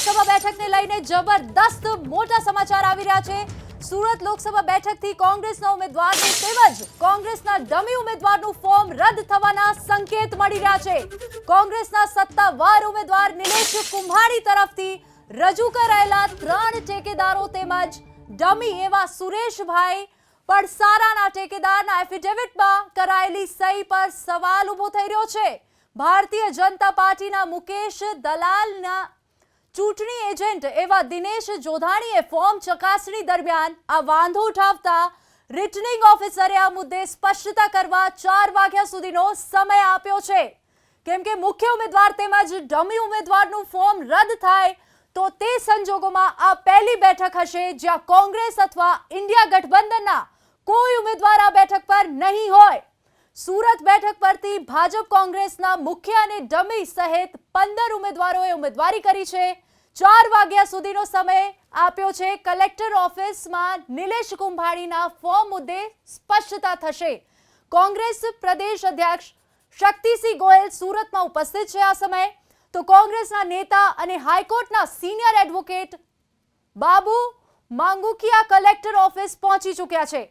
લોકસભા બેઠકને લઈને જબરદસ્ત મોટા સમાચાર આવી રહ્યા છે. સુરત લોકસભા બેઠકથી કોંગ્રેસના ઉમેદવારનું તેમજ કોંગ્રેસના ડમી ઉમેદવારનું ફોર્મ રદ થવાના સંકેત મળી રહ્યા છે. કોંગ્રેસના સત્તાવાર ઉમેદવાર નિલેશ કુંભાણી તરફથી રજૂ કરાયેલા ત્રણ ટેકેદારો તેમજ ડમી એવા સુરેશભાઈ પડસારાના ટેકેદારના એફિડેવિટમાં કરાયેલી સહી પર સવાલ ઊભો થઈ રહ્યો છે. ભારતીય જનતા પાર્ટીના મુકેશ દલાલના ચૂંટણી એજન્ટ એવા દિનેશ જોધાણીએ ફોર્મ ચકાસણી દરમિયાન આ વાંધો ઉઠાવતા રિટર્નિંગ ઓફિસરે આ મુદ્દે સ્પષ્ટતા કરવા ચાર વાગ્યા સુધીનો સમય આપ્યો છે. કેમ કે મુખ્ય ઉમેદવાર તેમજ ડમી ઉમેદવારનું ફોર્મ રદ થાય તો તે સંજોગોમાં આ પહેલી બેઠક હશે જ્યાં કોંગ્રેસ અથવા ઇન્ડિયા ગઠબંધનના કોઈ ઉમેદવાર આ બેઠક પર નહીં હોય. સુરત બેઠક પરથી ભાજપ કોંગ્રેસના મુખ્ય અને ડમી સહિત પંદર ઉમેદવારોએ ઉમેદવારી કરી છે. ચાર વાગ્યા સુધીનો સમય આપ્યો છે. કલેક્ટર ઓફિસમાં નિલેશ કુંભાણીના ફોર્મ મુદ્દે સ્પષ્ટતા થશે. કોંગ્રેસ પ્રદેશ અધ્યક્ષ શક્તિસિંહ ગોયલ સુરતમાં ઉપસ્થિત છે આ સમયે. તો કોંગ્રેસના નેતા અને હાઈકોર્ટના senior advocate Babu Mangukiya collector office પહોંચી ચૂક્યા છે.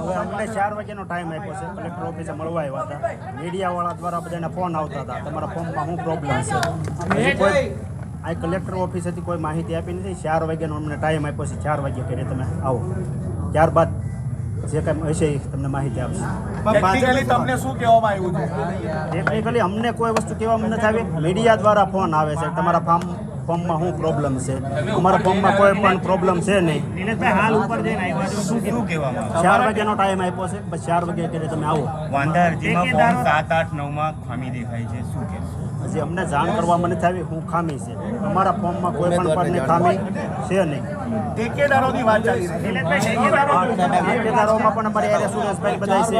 હવે અમને ચાર વાગ્યાનો ટાઈમ આપ્યો છે. કલેક્ટર ઓફિસે મળવા આવ્યા હતા. મીડિયાવાળા દ્વારા બધાને ફોન આવતા હતા. તમારા ફોર્મમાં શું પ્રોબ્લેમ છે? કોઈ આ કલેક્ટર ઓફિસેથી કોઈ માહિતી આપી નથી. ચાર વાગ્યાનો અમને ટાઈમ આપ્યો છે. ચાર વાગ્યા કરીને તમે આવો. ત્યારબાદ જે કાંઈ હશે એ તમને માહિતી આપશે. તમને શું કહેવામાં આવ્યું છે? ટેકનિકલી અમને કોઈ વસ્તુ કહેવામાં નથી આવી. મીડિયા દ્વારા ફોન આવે છે. તમારા ફાર્મ ફોર્મમાં શું પ્રોબ્લેમ છે? અમારા ફોર્મમાં કોઈ પણ પ્રોબ્લેમ છે નહીં. હાલ ઉપર જઈને આવ્યા શું શું કહેવામાં ચાર વાગ્યાનો ટાઈમ આપ્યો છે. બસ ચાર વાગ્યા કરીને તમે આવો. વાંધા અરજીમાં ફોર્મ સાત આઠ નવમાં ખામી દેખાય છે. શું કહેશો? હજી અમને જાણ કરવામાં નથી આવી. હું ખામી છે. અમારા ફોર્મમાં કોઈ પણ પરની ખામી છે નહીં. ટેકેદારોની વાત ચાલી રહી છે. ટેકેદારોમાં પણ અમારે સુરેશભાઈ બધા છે.